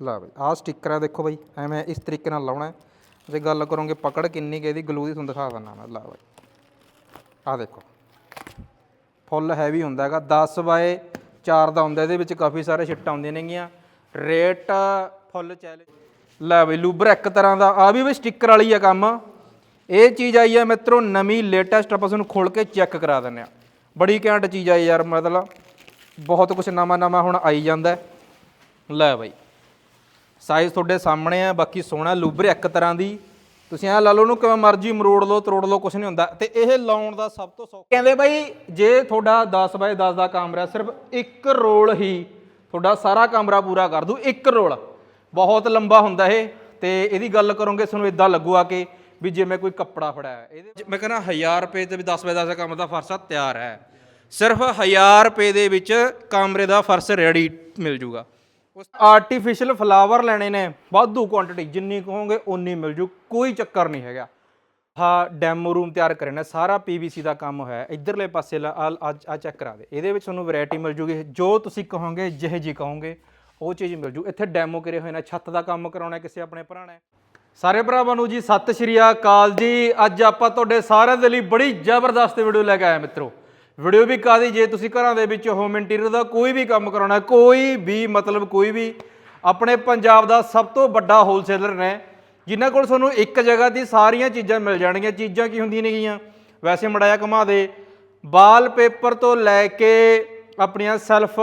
ਲਾ ਬਈ। ਆਹ ਸਟicker ਆ ਦੇਖੋ ਬਈ, ਐਵੇਂ ਇਸ ਤਰੀਕੇ ਨਾਲ ਲਾਉਣਾ ਹੈ। ਜੇ ਗੱਲ ਕਰੋਗੇ ਪਕੜ ਕਿੰਨੀ ਕੁ ਇਹਦੀ ਗਲੂ ਦੀ, ਤੁਹਾਨੂੰ ਦਿਖਾ ਦਿੰਦਾ ਮੈਂ, ਲਾ ਬਈ। ਆਹ ਦੇਖੋ। ਫੁੱਲ ਹੈਵੀ ਹੁੰਦਾ ਹੈਗਾ 10 ਬਾਏ 4 ਦਾ ਹੁੰਦਾ, ਇਹਦੇ ਵਿੱਚ ਕਾਫੀ ਸਾਰੇ ਛਿੱਟਾਂ ਆਉਂਦੀਆਂ ਨੇਗੀਆਂ। ਰੇਟ ਫੁੱਲ ਚੈਲੰਜ ਲੈ ਬਈ ਲੂਬਰ ਇੱਕ ਤਰ੍ਹਾਂ ਦਾ ਆ ਵੀ ਬਈ ਸਟicker ਵਾਲੀ ਆ ਕੰਮ। ਇਹ ਚੀਜ਼ ਆਈ ਆ ਮਿੱਤਰੋ, ਨਵੀਂ ਲੇਟੈਸਟ ਆਪਾਂ ਤੁਹਾਨੂੰ ਖੋਲ ਕੇ ਚੈੱਕ ਕਰਾ ਦਿੰਦੇ ਆ ਬੜੀ ਘੈਂਟ ਚੀਜ਼ ਆਈ ਯਾਰ, ਮਤਲਬ ਬਹੁਤ ਕੁਝ ਨਵਾਂ ਨਵਾਂ ਹੁਣ ਆਈ ਜਾਂਦਾ ਲੈ ਬਈ। ਸਾਈਜ਼ ਤੁਹਾਡੇ ਸਾਹਮਣੇ ਆ, ਬਾਕੀ ਸੋਹਣਾ ਲੂਬਰ ਇੱਕ ਤਰ੍ਹਾਂ ਦੀ। ਤੁਸੀਂ ਐ ਲਾ ਲਓ ਨੂੰ ਕਿਵੇਂ ਮਰਜ਼ੀ ਮਰੋੜ ਲਓ, ਤਰੋੜ ਲਓ ਕੁਝ ਨਹੀਂ ਹੁੰਦਾ। ਤੇ ਇਹ ਲਾਉਣ ਦਾ ਸਭ ਤੋਂ ਸੌਖਾ ਕਹਿੰਦੇ ਬਾਈ, ਜੇ ਤੁਹਾਡਾ 10 ਬਾਏ 10 ਦਾ ਕਮਰਾ ਸਿਰਫ ਇੱਕ ਰੋਲ ਹੀ ਤੁਹਾਡਾ ਸਾਰਾ ਕਮਰਾ ਪੂਰਾ ਕਰ ਦੂ ਇੱਕ ਰੋਲ। ਬਹੁਤ ਲੰਬਾ ਹੁੰਦਾ ਇਹ। ਤੇ ਇਹਦੀ ਗੱਲ ਕਰੋਗੇ, ਤੁਹਾਨੂੰ ਇਦਾਂ ਲੱਗੂਗਾ ਕਿ ਵੀ ਜਿਵੇਂ ਕੋਈ ਕੱਪੜਾ ਫੜਾਇਆ, ਇਹਦੇ ਵਿੱਚ ਮੈਂ ਕਹਿੰਦਾ 1000 ਰੁਪਏ ਤੇ ਵੀ 10 ਬਾਏ 10 ਦਾ ਕੰਮ ਦਾ ਫਰਸ਼ਾ ਤਿਆਰ ਹੈ। ਸਿਰਫ 1000 ਰੁਪਏ ਦੇ ਵਿੱਚ ਕਮਰੇ ਦਾ ਫਰਸ਼ ਰੈਡੀ ਮਿਲ ਜੂਗਾ। ਆਰਟੀਫੀਸ਼ੀਅਲ ਫਲਾਵਰ ਲੈਣੇ ਨੇ, ਵਾਧੂ ਕੁਆਂਟੀਟੀ ਜਿੰਨੀ ਕਹੋਗੇ ਓਨੀ ਮਿਲ ਜੂ, ਕੋਈ ਚੱਕਰ ਨਹੀਂ ਹੈਗਾ। ਹਾਂ ਡੈਮੋ ਰੂਮ ਤਿਆਰ ਕਰੇ ਨੇ, ਸਾਰਾ ਪੀਵੀਸੀ ਦਾ ਕੰਮ ਹੋਇਆ ਇਧਰਲੇ ਪਾਸੇ ਲਾ- ਅੱਜ ਆ ਚੈੱਕ ਕਰਾ ਦੇ। ਇਹਦੇ ਵਿੱਚ ਤੁਹਾਨੂੰ ਵੈਰਾਈਟੀ ਮਿਲ ਜੂਗੀ, ਜੋ ਤੁਸੀਂ ਕਹੋਗੇ, ਜਿਹੇ ਜੀ ਕਹੋਗੇ, ਉਹ ਚੀਜ਼ ਮਿਲ ਜੂ। ਇੱਥੇ ਡੈਮੋ ਕਰੇ ਹੋਏ ਨੇ, ਛੱਤ ਦਾ ਕੰਮ ਕਰਾਉਣਾ ਕਿਸੇ ਆਪਣੇ ਭਰਾ ਨੇ। ਸਾਰੇ ਭਰਾਵਾਂ ਨੂੰ ਜੀ, ਸਤਿ ਸ਼੍ਰੀ ਅਕਾਲ ਜੀ। ਅੱਜ ਆਪਾਂ ਤੁਹਾਡੇ ਸਾਰਿਆਂ ਦੇ ਲਈ ਬੜੀ ਜ਼ਬਰਦਸਤ ਵੀਡੀਓ ਲੈ ਕੇ ਆਏ ਮਿੱਤਰੋ। ਵੀਡੀਓ ਵੀ ਕਾਦੀ ਜੇ ਤੁਸੀਂ ਘਰਾਂ ਦੇ ਵਿੱਚ ਹੋਮ ਇੰਟੀਰੀਅਰ ਦਾ ਕੋਈ ਵੀ ਕੰਮ ਕਰਾਉਣਾ, ਕੋਈ ਵੀ ਮਤਲਬ ਕੋਈ ਵੀ, ਆਪਣੇ ਪੰਜਾਬ ਦਾ ਸਭ ਤੋਂ ਵੱਡਾ ਹੋਲਸੇਲਰ ਨੇ, ਜਿਨ੍ਹਾਂ ਕੋਲ ਤੁਹਾਨੂੰ ਇੱਕ ਜਗ੍ਹਾ ਦੀ ਸਾਰੀਆਂ ਚੀਜ਼ਾਂ ਮਿਲ ਜਾਣਗੀਆਂ, ਚੀਜ਼ਾਂ ਕੀ ਹੁੰਦੀਆਂ ਨੇਗੀਆਂ? ਵੈਸੇ ਮੜਾਇਆ ਘੁਮਾ ਦੇ, ਵਾਲ ਪੇਪਰ ਤੋਂ ਲੈ ਕੇ ਆਪਣੀਆਂ ਸੈਲਫ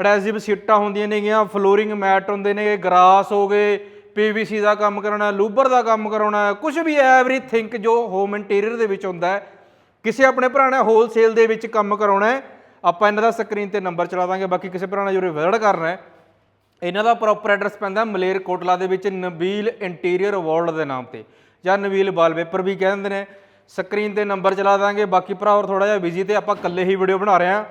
ਅਡੈਸਿਵ ਸੀਟਾਂ ਹੁੰਦੀਆਂ ਨੇਗੀਆਂ ਫਲੋਰਿੰਗ ਮੈਟ ਹੁੰਦੇ ਨੇ ਗਰਾਸ ਹੋ ਗਏ ਪੀਵੀਸੀ ਦਾ ਕੰਮ ਕਰਾਉਣਾ ਲੂਬਰ ਦਾ ਕੰਮ ਕਰਾਉਣਾ ਕੁਝ ਵੀ ਐਵਰੀਥਿੰਗ ਜੋ ਹੋਮ ਇੰਟੀਰੀਅਰ ਦੇ ਵਿੱਚ ਹੁੰਦਾ ਹੈ ਕਿਸੇ ਆਪਣੇ ਭਰਾ ਨੇ ਹੋਲਸੇਲ ਦੇ ਵਿੱਚ ਕੰਮ ਕਰਾਉਣਾ ਹੈ, ਆਪਾਂ ਇਹਨਾਂ ਦਾ ਸਕਰੀਨ ਤੇ ਨੰਬਰ ਚਲਾ ਦਾਂਗੇ, ਬਾਕੀ ਕਿਸੇ ਭਰਾ ਨੇ ਜੋ ਵਿਜ਼ਿਟ ਕਰਨਾ ਹੈ, ਇਹਨਾਂ ਦਾ ਪ੍ਰੋਪਰ ਐਡਰੈਸ ਪੈਂਦਾ ਮਲੇਰ ਕੋਟਲਾ ਦੇ ਵਿੱਚ ਨਬੀਲ ਇੰਟੀਰੀਅਰ ਵਰਲਡ ਦੇ ਨਾਮ ਤੇ, ਜਾਂ ਨਬੀਲ ਵਾਲਪੇਪਰ ਵੀ ਕਹਿ ਦਿੰਦੇ ਨੇ। ਸਕਰੀਨ ਤੇ ਨੰਬਰ ਚਲਾ ਦਾਂਗੇ, ਬਾਕੀ ਭਰਾ ਹੋਰ ਥੋੜਾ ਜਿਹਾ ਬਿਜ਼ੀ ਤੇ ਆਪਾਂ ਇਕੱਲੇ ਹੀ ਵੀਡੀਓ ਬਣਾ ਰਹੇ ਹਾਂ।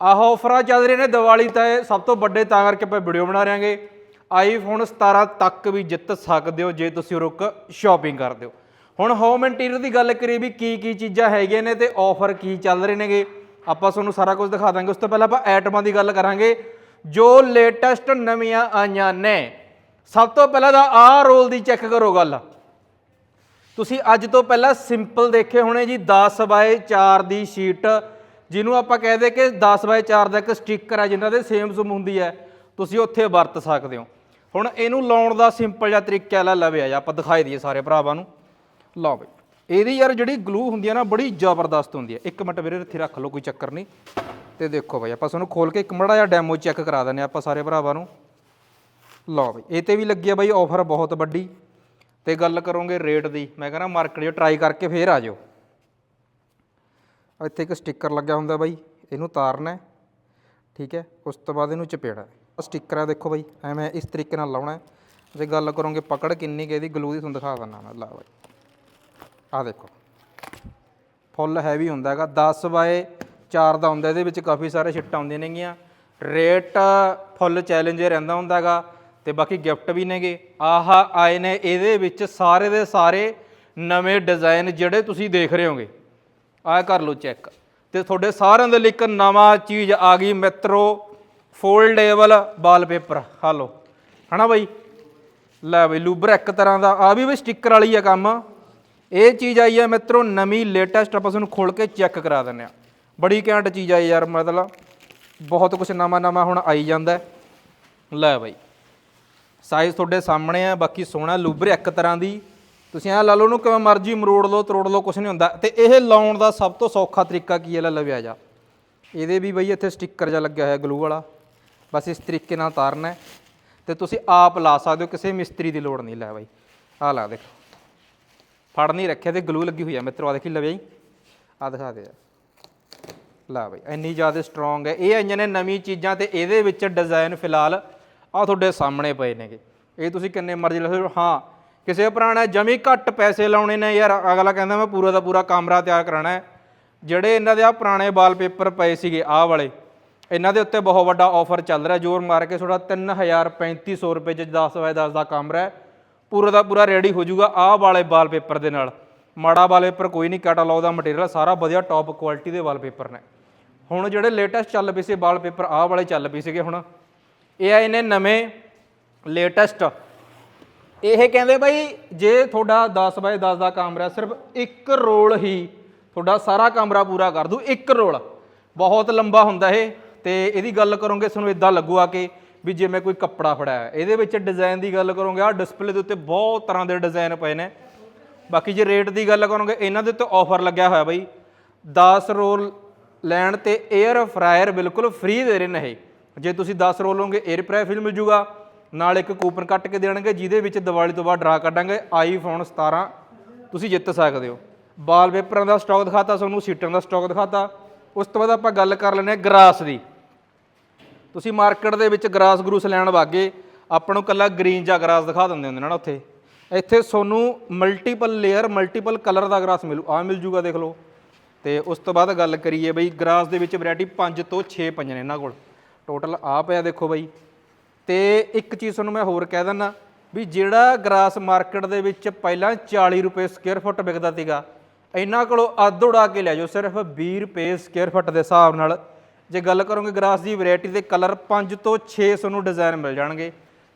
ਆਹ ਆਫਰਾਂ ਚੱਲ ਰਹੀਆਂ ਨੇ ਦੀਵਾਲੀ ਤੇ ਸਭ ਤੋਂ ਵੱਡੇ ਤਾਂ ਕਰਕੇ ਆਪਾਂ ਵੀਡੀਓ ਬਣਾ ਰਹੇ ਹਾਂਗੇ। ਆਈਫੋਨ 17 ਤੱਕ ਵੀ ਜਿੱਤ ਸਕਦੇ ਹੋ, ਜੇ ਤੁਸੀਂ ਰੁਕ ਸ਼ਾਪਿੰਗ ਕਰਦੇ ਹੋ ਹੁਣ ਹੋਮ ਇੰਟੀਰੀਅਰ ਦੀ ਗੱਲ ਕਰੀਏ ਵੀ ਕੀ ਕੀ ਚੀਜ਼ਾਂ ਹੈਗੀਆਂ ਨੇ ਤੇ ਆਫਰ ਕੀ ਚੱਲ ਰਹੇ ਨੇਗੇ। ਆਪਾਂ ਤੁਹਾਨੂੰ ਸਾਰਾ ਕੁਝ ਦਿਖਾ ਦਾਂਗੇ, ਉਸ ਤੋਂ ਪਹਿਲਾਂ ਆਪਾਂ ਐਟਮਾਂ ਦੀ ਗੱਲ ਕਰਾਂਗੇ। ਜੋ ਲੇਟੈਸਟ ਨਵੀਆਂ ਆਈਆਂ ਨੇ, ਸਭ ਤੋਂ ਪਹਿਲਾਂ ਤਾਂ ਆ ਰੋਲ ਦੀ ਚੈੱਕ ਕਰੋ ਗੱਲ। ਤੁਸੀਂ ਅੱਜ ਤੋਂ ਪਹਿਲਾਂ ਸਿੰਪਲ ਦੇਖੇ ਹੋਣੇ ਜੀ 10 ਬਾਏ 4 ਦੀ ਸ਼ੀਟ ਜਿਹਨੂੰ ਆਪਾਂ ਕਹਦੇ ਕਿ 10 ਬਾਏ 4 ਦਾ ਇੱਕ ਸਟicker ਹੈ ਜਿਨ੍ਹਾਂ ਦੇ ਸੇਮ ਸੁਮ ਹੁੰਦੀ ਹੈ, ਤੁਸੀਂ ਉੱਥੇ ਵਰਤ ਸਕਦੇ ਹੋ। ਹੁਣ ਇਹਨੂੰ ਲਾਉਣ ਦਾ ਸਿੰਪਲ ਜਿਹਾ ਤਰੀਕਾ ਲੈ ਲਵੇ ਆ, ਆਪਾਂ ਦਿਖਾਈ ਦਈਏ ਸਾਰੇ ਭਰਾਵਾਂ ਨੂੰ। ਲਓ ਬਈ। ਇਹਦੀ ਯਾਰ ਜਿਹੜੀ ਗਲੂ ਹੁੰਦੀ ਹੈ ਨਾ, ਬੜੀ ਜ਼ਬਰਦਸਤ ਹੁੰਦੀ ਹੈ ਇੱਕ ਮਿੰਟ ਵੀਰੇ, ਇੱਥੇ ਰੱਖ ਲਓ, ਕੋਈ ਚੱਕਰ ਨਹੀਂ। ਤੇ ਦੇਖੋ ਬਈ, ਆਪਾਂ ਤੁਹਾਨੂੰ ਖੋਲ ਕੇ ਇੱਕ ਮੜਾ ਜਿਹਾ ਡੈਮੋ ਚੈੱਕ ਕਰਾ ਦਿੰਦੇ ਹਾਂ ਆਪਾਂ ਸਾਰੇ ਭਰਾਵਾਂ ਨੂੰ। ਲਓ ਬਈ, ਇਹ ਤੇ ਵੀ ਲੱਗੀ ਆ ਬਈ ਆਫਰ ਬਹੁਤ ਵੱਡੀ। ਤੇ ਗੱਲ ਕਰੋਗੇ ਰੇਟ ਦੀ। ਮੈਂ ਕਹਿੰਦਾ ਮਾਰਕੀਟ 'ਚ ਟਰਾਈ ਕਰਕੇ ਫੇਰ ਆ ਜਾਓ। ਇੱਥੇ ਇੱਕ ਸਟicker ਲੱਗਿਆ ਹੁੰਦਾ ਬਾਈ, ਇਹਨੂੰ ਤਾਰਨਾ ਠੀਕ ਹੈ, ਉਸ ਤੋਂ ਬਾਅਦ ਇਹਨੂੰ ਚਪੇੜਾ ਹੈ। ਸਟicker ਆ ਦੇਖੋ ਬਾਈ, ਐਵੇਂ ਇਸ ਤਰੀਕੇ ਨਾਲ ਲਾਉਣਾ ਹੈ। ਜੇ ਗੱਲ ਕਰੋਗੇ ਪਕੜ ਕਿੰਨੀ ਕੁ ਇਹਦੀ ਗਲੂ ਦੀ, ਤੁਹਾਨੂੰ ਦਿਖਾ ਦਿੰਦਾ ਮੈਂ। ਲਾ ਬਾਈ। ਆ ਦੇਖੋ। ਫੁੱਲ ਹੈਵੀ ਹੁੰਦਾ ਹੈਗਾ 10 ਬਾਏ 4 ਦਾ ਹੁੰਦਾ, ਇਹਦੇ ਵਿੱਚ ਕਾਫੀ ਸਾਰੇ ਛਿੱਟਾਂ ਆਉਂਦੀਆਂ ਨੇਗੀਆਂ। ਰੇਟ ਫੁੱਲ ਚੈਲੰਜ ਰਹਿੰਦਾ ਹੁੰਦਾ ਹੈਗਾ ਤੇ ਬਾਕੀ ਗਿਫਟ ਵੀ ਨੇਗੇ। ਆਹ ਆਏ ਨੇ ਇਹਦੇ ਵਿੱਚ ਸਾਰੇ ਦੇ ਸਾਰੇ ਨਵੇਂ ਡਿਜ਼ਾਈਨ ਜਿਹੜੇ ਤੁਸੀਂ ਦੇਖ ਰਹੇ ਹੋਗੇ। ਆਹ ਕਰ ਲਓ ਚੈੱਕ ਤੇ ਤੁਹਾਡੇ ਸਾਰਿਆਂ ਦੇ ਲਈ ਇੱਕ ਨਵਾਂ ਚੀਜ਼ ਆ ਗਈ, ਮਿੱਤਰੋ ਫੋਲਡੇਬਲ ਵਾਲਪੇਪਰ ਹਾ ਲਓ। ਹਨਾ ਬਾਈ? ਲੈ ਬਈ, ਲੂਬਰ ਇੱਕ ਤਰ੍ਹਾਂ ਦਾ। ਆ ਵੀ ਬਈ ਸਟicker ਵਾਲੀ ਆ ਕੰਮ। ਇਹ ਚੀਜ਼ ਆਈ ਹੈ ਮਿੱਤਰੋ, ਨਵੀਂ ਲੇਟੈਸਟ ਆਪਾਂ ਤੁਹਾਨੂੰ ਖੋਲ ਕੇ ਚੈੱਕ ਕਰਾ ਦਿੰਦੇ ਆ ਬੜੀ ਘੈਂਟ ਚੀਜ਼ ਆਈ ਯਾਰ, ਮਤਲਬ ਬਹੁਤ ਕੁਝ ਨਵਾਂ ਨਵਾਂ ਹੁਣ ਆਈ ਜਾਂਦਾ ਲੈ ਬਾਈ ਸਾਈਜ਼ ਤੁਹਾਡੇ ਸਾਹਮਣੇ ਆ, ਬਾਕੀ ਸੋਹਣਾ ਲੂਬਰ ਇੱਕ ਤਰ੍ਹਾਂ ਦੀ। ਤੁਸੀਂ ਐ ਲਾ ਲਓ ਨੂੰ ਕਿਵੇਂ ਮਰਜ਼ੀ ਮਰੋੜ ਲਓ, ਤਰੋੜ ਲਓ ਕੁਝ ਨਹੀਂ ਹੁੰਦਾ। ਤੇ ਇਹ ਲਾਉਣ ਦਾ ਸਭ ਤੋਂ ਸੌਖਾ ਤਰੀਕਾ ਕੀ ਹੈ, ਲੈ ਲਵਿਆ ਜਾ। ਇਹਦੇ ਵੀ ਬਈ ਇੱਥੇ ਸਟicker ਜਿਹਾ ਲੱਗਿਆ ਹੋਇਆ ਗਲੂ ਵਾਲਾ। ਬਸ ਇਸ ਤਰੀਕੇ ਨਾਲ ਤਾਰਨਾ ਹੈ। ਤੇ ਤੁਸੀਂ ਆਪ ਲਾ ਸਕਦੇ ਹੋ, ਕਿਸੇ ਮਿਸਤਰੀ ਦੀ ਲੋੜ ਨਹੀਂ, ਲੈ ਬਾਈ। ਆ ਲਾ ਦੇਖੋ। ਫੜ ਨਹੀਂ ਰੱਖਿਆ ਤੇ ਗਲੂ ਲੱਗੀ ਹੋਈ ਆ ਮਿੱਤਰੋ ਆ ਦੇਖੀ ਲਵੇ ਆ ਦਿਖਾ ਦੇ ਯਾਰ। ਲਾ ਬਈ, ਇੰਨੀ ਜ਼ਿਆਦਾ ਸਟਰੋਂਗ ਹੈ। ਇਹ ਆਈਆਂ ਨੇ ਨਵੀਂ ਚੀਜ਼ਾਂ ਤੇ ਇਹਦੇ ਵਿੱਚ ਡਿਜ਼ਾਈਨ ਫਿਲਹਾਲ ਆ ਤੁਹਾਡੇ ਸਾਹਮਣੇ ਪਏ ਨੇਗੇ। ਇਹ ਤੁਸੀਂ ਕਿੰਨੇ ਮਰਜ਼ੀ ਲਿਖੋ ਹਾਂ। ਕਿਸੇ ਪੁਰਾਣਾ ਜਮੀ ਘੱਟ ਪੈਸੇ ਲਾਉਣੇ ਨੇ ਯਾਰ। ਅਗਲਾ ਕਹਿੰਦਾ ਮੈਂ ਪੂਰਾ ਦਾ ਪੂਰਾ ਕਮਰਾ ਤਿਆਰ ਕਰਾਣਾ ਹੈ। ਜਿਹੜੇ ਇਹਨਾਂ ਦੇ ਆ ਪੁਰਾਣੇ ਵਾਲਪੇਪਰ ਪਏ ਸੀਗੇ, ਆਹ ਵਾਲੇ, ਇਹਨਾਂ ਦੇ ਉੱਤੇ ਬਹੁਤ ਵੱਡਾ ਆਫਰ ਚੱਲ ਰਿਹਾ। ਜੋਰ ਮਾਰ ਕੇ ਤੁਹਾਡਾ 3000 3500 ਰੁਪਏ ਚ 10 ਬਾਏ 10 ਦਾ ਕਮਰਾ ਹੈ। ਪੂਰਾ ਦਾ ਪੂਰਾ ਰੈਡੀ ਹੋ ਜਾਊਗਾ ਆਹ ਵਾਲੇ ਵਾਲਪੇਪਰ ਦੇ ਨਾਲ। ਮਾੜਾ ਵਾਲਪੇਪਰ ਕੋਈ ਨਹੀਂ ਕੈਟਾਲੌਗ ਦਾ ਮਟੀਰੀਅਲ ਸਾਰਾ ਵਧੀਆ ਟੌਪ ਕੁਆਲਿਟੀ ਦੇ ਵਾਲਪੇਪਰ ਨੇ। ਹੁਣ ਜਿਹੜੇ ਲੇਟੈਸਟ ਚੱਲ ਪਏ ਸੀ ਵਾਲਪੇਪਰ ਆਹ ਵਾਲੇ ਚੱਲ ਪਏ ਸੀਗੇ ਹੁਣ। ਇਹ ਆਏ ਨੇ ਨਵੇਂ ਲੇਟੈਸਟ ਇਹ ਕਹਿੰਦੇ ਬਾਈ, ਜੇ ਤੁਹਾਡਾ 10 ਬਾਏ 10 ਦਾ ਕਮਰਾ ਸਿਰਫ ਇੱਕ ਰੋਲ ਹੀ ਤੁਹਾਡਾ ਸਾਰਾ ਕਮਰਾ ਪੂਰਾ ਕਰ ਦੂ ਇੱਕ ਰੋਲ। ਬਹੁਤ ਲੰਬਾ ਹੁੰਦਾ ਇਹ, ਤੇ ਇਹਦੀ ਗੱਲ ਕਰੋਗੇ ਤੁਹਾਨੂੰ ਇਦਾਂ ਲੱਗੂਗਾ ਕਿ ਵੀ ਜੇ ਮੈਂ ਕੋਈ ਕੱਪੜਾ ਫੜਾਇਆ ਇਹਦੇ ਵਿੱਚ ਡਿਜ਼ਾਈਨ ਦੀ ਗੱਲ ਕਰੋਗੇ ਆ ਡਿਸਪਲੇ ਦੇ ਉੱਤੇ ਬਹੁਤ ਤਰ੍ਹਾਂ ਦੇ ਡਿਜ਼ਾਈਨ ਪਏ ਨੇ। ਬਾਕੀ ਜੇ ਰੇਟ ਦੀ ਗੱਲ ਕਰੋਗੇ, ਇਹਨਾਂ ਦੇ ਉੱਤੇ ਆਫਰ ਲੱਗਿਆ ਹੋਇਆ ਬਾਈ 10 ਰੋਲ ਲੈਣ ਤੇ 에ਅਰ ਫਰਾਇਰ ਬਿਲਕੁਲ ਫ੍ਰੀ ਦੇ ਰਹੇ ਨੇ ਇਹ। ਜੇ ਤੁਸੀਂ 10 ਰੋਲ ਲਓਗੇ 에ਅਰ ਫਰਾਇਰ ਫਿਲ ਮਿਲ ਜੂਗਾ। ਨਾਲ ਇੱਕ ਕੂਪਨ ਕੱਟ ਕੇ ਦੇਣਗੇ, ਜਿਹਦੇ ਵਿੱਚ ਦੀਵਾਲੀ ਤੋਂ ਬਾਅਦ ਡਰਾ ਕੱਢਾਂਗੇ ਆਈਫੋਨ 17 ਤੁਸੀਂ ਜਿੱਤ ਸਕਦੇ ਹੋ। ਵਾਲਪੇਪਰਾਂ ਦਾ ਸਟਾਕ ਦਿਖਾਤਾ ਤੁਹਾਨੂੰ ਸੀਟਾਂ ਦਾ ਸਟਾਕ ਦਿਖਾਤਾ। ਉਸ ਤੋਂ ਬਾਅਦ ਆਪਾਂ ਗੱਲ ਕਰ ਲੈਂਦੇ ਹਾਂ ਗਰਾਸ ਦੀ। ਤੁਸੀਂ ਮਾਰਕੀਟ ਦੇ ਵਿੱਚ ਗਰਾਸ ਗਰੂਸ ਲੈਣ ਵਾਗੇ, ਆਪਾਂ ਨੂੰ ਕੱਲਾ ਗ੍ਰੀਨ ਜਾਂ ਗਰਾਸ ਦਿਖਾ ਦਿੰਦੇ ਹੁੰਦੇ ਨਾ ਉੱਥੇ। ਇੱਥੇ ਤੁਹਾਨੂੰ ਮਲਟੀਪਲ ਲੇਅਰ ਮਲਟੀਪਲ ਕਲਰ ਦਾ ਗਰਾਸ ਮਿਲੂ ਆ ਮਿਲ ਜੂਗਾ ਦੇਖ ਲਓ। ਤੇ ਉਸ ਤੋਂ ਬਾਅਦ ਗੱਲ ਕਰੀਏ ਬਈ ਗਰਾਸ ਦੇ ਵਿੱਚ ਵੈਰਾਈਟੀ 5 ਤੋਂ 6 ਪੰਜ ਨੇ ਇਹਨਾਂ ਕੋਲ। ਟੋਟਲ ਆ ਪਿਆ ਦੇਖੋ ਬਈ। ਤੇ ਇੱਕ ਚੀਜ਼ ਤੁਹਾਨੂੰ ਮੈਂ ਹੋਰ ਕਹਿ ਦਿੰਦਾ, ਵੀ ਜਿਹੜਾ ਗਰਾਸ ਮਾਰਕੀਟ ਦੇ ਵਿੱਚ ਪਹਿਲਾਂ 40 ਰੁਪਏ ਸਕੁਅਰ ਫੁੱਟ ਵਿਕਦਾ ਸੀਗਾ, ਇਹਨਾਂ ਕੋਲੋਂ ਅੱਧ ਉਡਾ ਕੇ ਲੈ ਜਾਓ, ਸਿਰਫ 20 ਰੁਪਏ ਸਕੁਅਰ ਫੁੱਟ ਦੇ ਹਿਸਾਬ ਨਾਲ। ਜੇ ਗੱਲ ਕਰੋਗੇ ਗਰਾਸ ਦੀ ਵੈਰਾਈਟੀ ਦੇ ਕਲਰ 5 ਤੋਂ 6 ਤੁਹਾਨੂੰ ਡਿਜ਼ਾਈਨ ਮਿਲ ਜਾਣਗੇ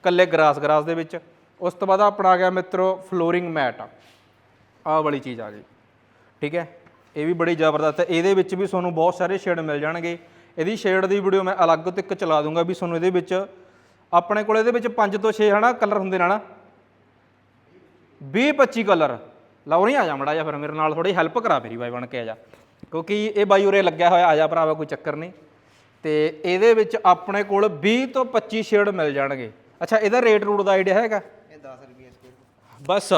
ਕੱਲੇ ਗਰਾਸ ਗਰਾਸ ਦੇ ਵਿੱਚ। ਉਸ ਤੋਂ ਬਾਅਦ ਆਪਣਾ ਆ ਗਿਆ ਮਿੱਤਰੋ ਫਲੋਰਿੰਗ ਮੈਟ ਆਹ ਵਾਲੀ ਚੀਜ਼ ਆ ਗਈ। ਠੀਕ ਹੈ? ਇਹ ਵੀ ਬੜੀ ਜ਼ਬਰਦਸਤ ਹੈ। ਇਹਦੇ ਵਿੱਚ ਵੀ ਤੁਹਾਨੂੰ ਬਹੁਤ ਸਾਰੇ ਸ਼ੇਡ ਮਿਲ ਜਾਣਗੇ। ਇਹਦੀ ਸ਼ੇਡ ਦੀ ਵੀਡੀਓ ਮੈਂ ਅਲੱਗ ਤੋਂ ਇੱਕ ਚਲਾ ਦੂੰਗਾ ਵੀ ਤੁਹਾਨੂੰ ਇਹਦੇ ਵਿੱਚ ਆਪਣੇ ਕੋਲ ਇਹਦੇ ਵਿੱਚ 5 ਤੋਂ 6 ਹਨਾ ਕਲਰ ਹੁੰਦੇ ਨੇ ਨਾ 20 25 ਕਲਰ ਲਓ ਨਹੀਂ, ਆ ਜਾ ਮੜਾ ਜਾ ਫਿਰ ਮੇਰੇ ਨਾਲ ਥੋੜੀ ਹੈਲਪ ਕਰਾ ਫੇਰੀ ਬਾਈ ਬਣ ਕੇ, ਆ ਜਾ। ਕਿਉਂਕਿ ਇਹ ਬਾਈ ਉਰੇ ਲੱਗਿਆ ਹੋਇਆ, ਆ ਜਾ ਭਰਾਵਾ, ਕੋਈ ਚੱਕਰ ਨਹੀਂ। ਤੇ ਇਹਦੇ ਵਿੱਚ ਆਪਣੇ ਕੋਲ 20 ਤੋਂ 25 ਸ਼ੇਡ ਮਿਲ ਜਾਣਗੇ। ਅੱਛਾ ਇਹਦਾ ਰੇਟ ਰੂਟ ਦਾ ਆਈਡੀਆ ਹੈਗਾ? ਇਹ 10 ਰੁਪਏ ਸਕੁਅਰ ਬਸ